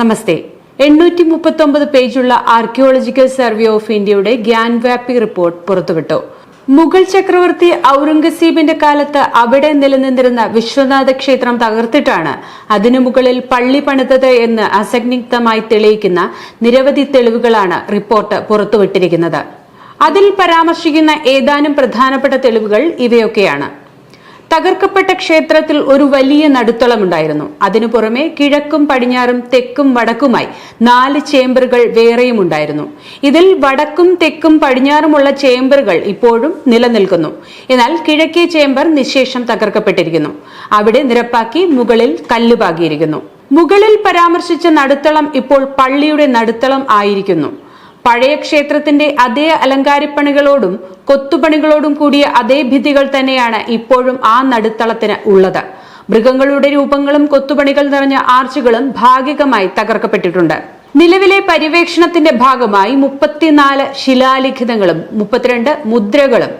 നമസ്തേ. എണ്ണൂറ്റി മുപ്പത്തി ഒമ്പത് പേജുള്ള ആർക്കിയോളജിക്കൽ സർവേ ഓഫ് ഇന്ത്യയുടെ ഗ്യാൻവാപ്പി റിപ്പോർട്ട് പുറത്തുവിട്ടു. മുഗൾ ചക്രവർത്തി ഔറംഗസീബിന്റെ കാലത്ത് അവിടെ നിലനിന്നിരുന്ന വിശ്വനാഥ ക്ഷേത്രം തകർത്തിട്ടാണ് അതിനു മുകളിൽ പള്ളി പണിതത് എന്ന് അസഗ്നിഗ്ധമായി തെളിയിക്കുന്ന നിരവധി തെളിവുകളാണ് റിപ്പോർട്ട് പുറത്തുവിട്ടിരിക്കുന്നത്. അതിൽ പരാമർശിക്കുന്ന ഏതാനും പ്രധാനപ്പെട്ട തെളിവുകൾ ഇവയൊക്കെയാണ്. തകർക്കപ്പെട്ട ക്ഷേത്രത്തിൽ ഒരു വലിയ നടുത്തളമുണ്ടായിരുന്നു. അതിനു പുറമെ കിഴക്കും പടിഞ്ഞാറും തെക്കും വടക്കുമായി നാല് ചേംബറുകൾ വേറെയും ഉണ്ടായിരുന്നു ഇതിൽ വടക്കും തെക്കും പടിഞ്ഞാറുമുള്ള ചേംബറുകൾ ഇപ്പോഴും നിലനിൽക്കുന്നു. എന്നാൽ കിഴക്കേ ചേംബർ നിശേഷം തകർക്കപ്പെട്ടിരിക്കുന്നു. അവിടെ നിരപ്പാക്കി മുകളിൽ കല്ലുപാകിയിരിക്കുന്നു മുകളിൽ പരാമർശിച്ച നടുത്തളം ഇപ്പോൾ പള്ളിയുടെ നടുത്തളം ആയിരിക്കുന്നു. പഴയ ക്ഷേത്രത്തിന്റെ അതേ അലങ്കാരപ്പണികളോടും കൊത്തുപണികളോടും കൂടിയ അതേ ഭിത്തികൾ തന്നെയാണ് ഇപ്പോഴും ആ നടുത്തളത്തിന് ഉള്ളത്. മൃഗങ്ങളുടെ രൂപങ്ങളും കൊത്തുപണികൾ നിറഞ്ഞ ആർച്ചുകളും ഭാഗികമായി തകർക്കപ്പെട്ടിട്ടുണ്ട്. നിലവിലെ പര്യവേക്ഷണത്തിന്റെ ഭാഗമായി മുപ്പത്തിനാല് ശിലാലിഖിതങ്ങളും മുപ്പത്തിരണ്ട് മുദ്രകളും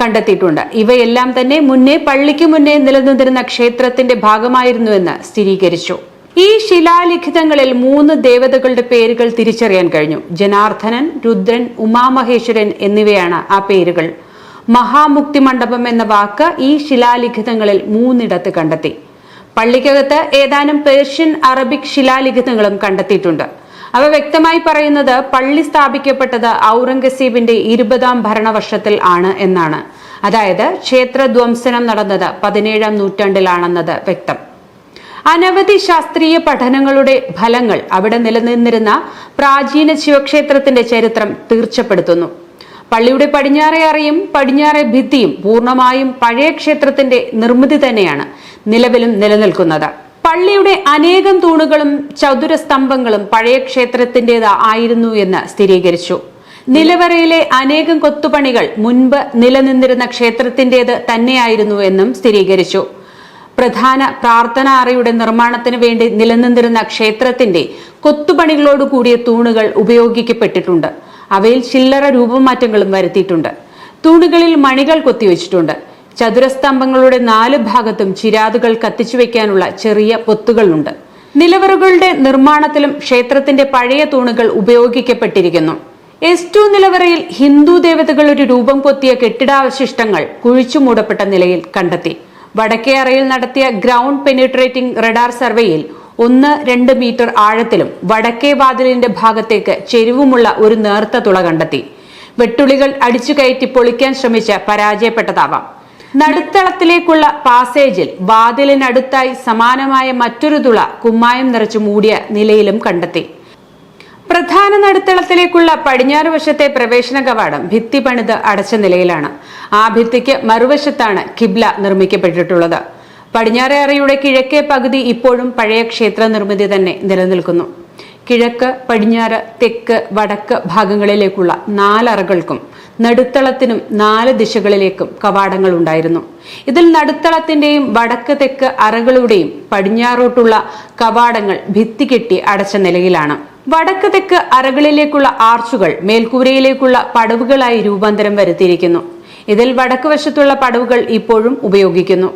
കണ്ടെത്തിയിട്ടുണ്ട്. ഇവയെല്ലാം തന്നെ മുന്നേ പള്ളിക്ക് മുന്നേ നിലനിന്നിരുന്ന ക്ഷേത്രത്തിന്റെ ഭാഗമായിരുന്നുവെന്ന് സ്ഥിരീകരിച്ചു. ഈ ശിലാലിഖിതങ്ങളിൽ മൂന്ന് ദേവതകളുടെ പേരുകൾ തിരിച്ചറിയാൻ കഴിഞ്ഞു. ജനാർദ്ദനൻ രുദ്രൻ ഉമാമഹേശ്വരൻ എന്നിവയാണ് ആ പേരുകൾ. മഹാമുക്തി മണ്ഡപം എന്ന വാക്ക് ഈ ശിലാലിഖിതങ്ങളിൽ മൂന്നിടത്ത് കണ്ടെത്തി. പള്ളിക്കകത്ത് ഏതാനും പേർഷ്യൻ അറബിക് ശിലാലിഖിതങ്ങളും കണ്ടെത്തിയിട്ടുണ്ട്. അവ വ്യക്തമായി പറയുന്നത് പള്ളി സ്ഥാപിക്കപ്പെട്ടത് ഔറംഗസീബിന്റെ ഇരുപതാം ഭരണവർഷത്തിൽ ആണ് എന്നാണ്. അതായത് ക്ഷേത്രധ്വംസനം നടന്നത് പതിനേഴാം നൂറ്റാണ്ടിലാണെന്നത് വ്യക്തം. അനവധി ശാസ്ത്രീയ പഠനങ്ങളുടെ ഫലങ്ങൾ അവിടെ നിലനിന്നിരുന്ന പ്രാചീന ശിവക്ഷേത്രത്തിന്റെ ചരിത്രം തീർച്ചപ്പെടുത്തുന്നു. പള്ളിയുടെ പടിഞ്ഞാറെ അറയും പടിഞ്ഞാറെ ഭിത്തിയും പൂർണമായും പഴയ ക്ഷേത്രത്തിന്റെ നിർമ്മിതി തന്നെയാണ് നിലവിലും നിലനിൽക്കുന്നത്. പള്ളിയുടെ അനേകം തൂണുകളും ചതുര സ്തംഭങ്ങളും പഴയ ക്ഷേത്രത്തിന്റെത് ആയിരുന്നു എന്ന് സ്ഥിരീകരിച്ചു. നിലവറയിലെ അനേകം കൊത്തുപണികൾ മുൻപ് നിലനിന്നിരുന്ന ക്ഷേത്രത്തിന്റെത് തന്നെയായിരുന്നു എന്നും സ്ഥിരീകരിച്ചു. പ്രധാന പ്രാർത്ഥനാ അറയുടെ നിർമ്മാണത്തിന് വേണ്ടി നിലനിന്നിരുന്ന ക്ഷേത്രത്തിന്റെ കൊത്തുപണികളോട് കൂടിയ തൂണുകൾ ഉപയോഗിക്കപ്പെട്ടിട്ടുണ്ട്. അവയിൽ ചില്ലറ രൂപമാറ്റങ്ങളും വരുത്തിയിട്ടുണ്ട്. തൂണുകളിൽ മണികൾ കൊത്തിവെച്ചിട്ടുണ്ട്. ചതുരസ്തംഭങ്ങളുടെ നാല് ഭാഗത്തും ചിരാതുകൾ കത്തിച്ചു വെക്കാനുള്ള ചെറിയ പൊത്തുകളുണ്ട്. നിലവറുകളുടെ നിർമ്മാണത്തിലും ക്ഷേത്രത്തിന്റെ പഴയ തൂണുകൾ ഉപയോഗിക്കപ്പെട്ടിരിക്കുന്നു. എസ് ടു നിലവറയിൽ ഹിന്ദു ദേവതകൾ ഒരു രൂപം കൊത്തിയ കെട്ടിടാവശിഷ്ടങ്ങൾ കുഴിച്ചു മൂടപ്പെട്ട നിലയിൽ കണ്ടെത്തി. വടക്കേ അറയിൽ നടത്തിയ ഗ്രൗണ്ട് പെനിട്രേറ്റിംഗ് റഡാർ സർവേയിൽ ഒന്ന് രണ്ട് മീറ്റർ ആഴത്തിലും വടക്കേ വാതിലിന്റെ ഭാഗത്തേക്ക് ചെരിവുമുള്ള ഒരു നേർത്ത തുള കണ്ടെത്തി. വെട്ടുളികൾ അടിച്ചു കയറ്റി പൊളിക്കാൻ ശ്രമിച്ച് പരാജയപ്പെട്ടതാവാം. നടുത്തളത്തിലേക്കുള്ള പാസേജിൽ വാതിലിനടുത്തായി സമാനമായ മറ്റൊരു തുള കുമ്മായം നിറച്ചു മൂടിയ നിലയിലും കണ്ടെത്തി. പ്രധാന നടുത്തളത്തിലേക്കുള്ള പടിഞ്ഞാറ് വശത്തെ പ്രവേശന കവാടം ഭിത്തി പണിത് അടച്ച നിലയിലാണ്. ആ ഭിത്തിക്ക് മറുവശത്താണ് കിബ്ല നിർമ്മിക്കപ്പെട്ടിട്ടുള്ളത്. പടിഞ്ഞാറേ അറയുടെ കിഴക്കേ പകുതി ഇപ്പോഴും പഴയ ക്ഷേത്ര നിർമ്മിതി തന്നെ നിലനിൽക്കുന്നു. കിഴക്ക് പടിഞ്ഞാറ് തെക്ക് വടക്ക് ഭാഗങ്ങളിലേക്കുള്ള നാലറകൾക്കും നടുത്തളത്തിനും നാല് ദിശകളിലേക്കും കവാടങ്ങൾ ഉണ്ടായിരുന്നു. ഇതിൽ നടുത്തളത്തിന്റെയും വടക്ക് തെക്ക് അറകളുടെയും പടിഞ്ഞാറോട്ടുള്ള കവാടങ്ങൾ ഭിത്തി കെട്ടി അടച്ച നിലയിലാണ്. വടക്ക് തെക്ക് അറകളിലേക്കുള്ള ആർച്ചുകൾ മേൽക്കൂരയിലേക്കുള്ള പടവുകളായി രൂപാന്തരം വരുത്തിയിരിക്കുന്നു. ഇതിൽ വടക്ക് വശത്തുള്ള പടവുകൾ ഇപ്പോഴും ഉപയോഗിക്കുന്നു.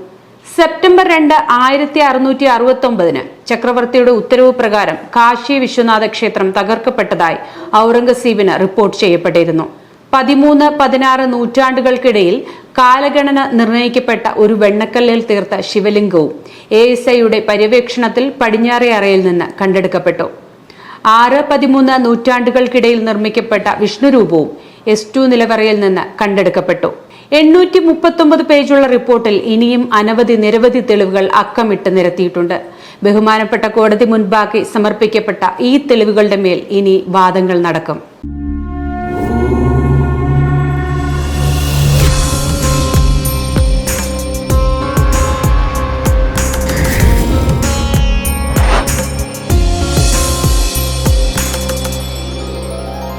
സെപ്റ്റംബർ രണ്ട് ആയിരത്തി അറുന്നൂറ്റി അറുപത്തി ഒമ്പതിന് ചക്രവർത്തിയുടെ ഉത്തരവ് പ്രകാരം കാശി വിശ്വനാഥ ക്ഷേത്രം തകർക്കപ്പെട്ടതായി ഔറംഗസീബിന് റിപ്പോർട്ട് ചെയ്യപ്പെട്ടിരുന്നു. പതിമൂന്ന് പതിനാറ് നൂറ്റാണ്ടുകൾക്കിടയിൽ കാലഗണന നിർണയിക്കപ്പെട്ട ഒരു വെണ്ണക്കല്ലിൽ തീർത്ത ശിവലിംഗവും എ എസ് ഐയുടെ പര്യവേക്ഷണത്തിൽ പടിഞ്ഞാറേ അറയിൽ നിന്ന് കണ്ടെടുക്കപ്പെട്ടു. ആറ് പതിമൂന്ന് നൂറ്റാണ്ടുകൾക്കിടയിൽ നിർമ്മിക്കപ്പെട്ട വിഷ്ണുരൂപവും എസ് ടു നിലവറയിൽ നിന്ന് കണ്ടെടുക്കപ്പെട്ടു. എണ്ണൂറ്റി മുപ്പത്തൊമ്പത് പേജുള്ള റിപ്പോർട്ടിൽ ഇനിയും അനവധി നിരവധി തെളിവുകൾ അക്കമിട്ട് നിരത്തിയിട്ടുണ്ട്. ബഹുമാനപ്പെട്ട കോടതി മുൻപാകെ സമർപ്പിക്കപ്പെട്ട ഈ തെളിവുകളുടെ മേൽ ഇനി വാദങ്ങൾ നടക്കും.